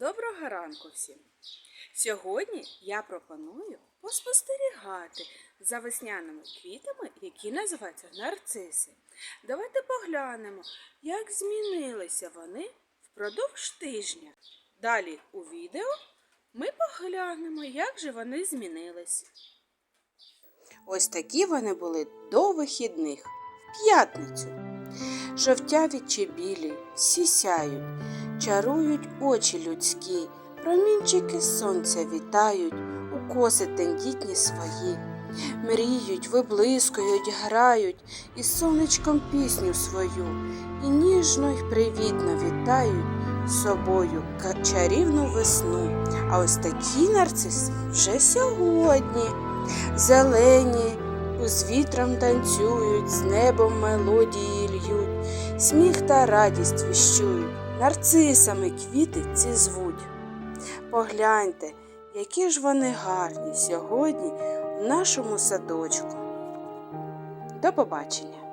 Доброго ранку всім! Сьогодні я пропоную поспостерігати за весняними квітами, які називаються нарциси. Давайте поглянемо, як змінилися вони впродовж тижня. Далі у відео ми поглянемо, як же вони змінились. Ось такі вони були до вихідних, в п'ятницю. Жовтяві чи білі, всі чарують очі людські, промінчики сонця вітають, у коси тендітні свої, мріють, виблискують, грають, і сонечком пісню свою, і ніжно й привітно вітають собою чарівну весну. А ось такі нарциси вже сьогодні, зелені, з вітром танцюють, з небом мелодії льють, сміх та радість віщують, нарцисами квіти ці звуть. Погляньте, які ж вони гарні сьогодні в нашому садочку. До побачення!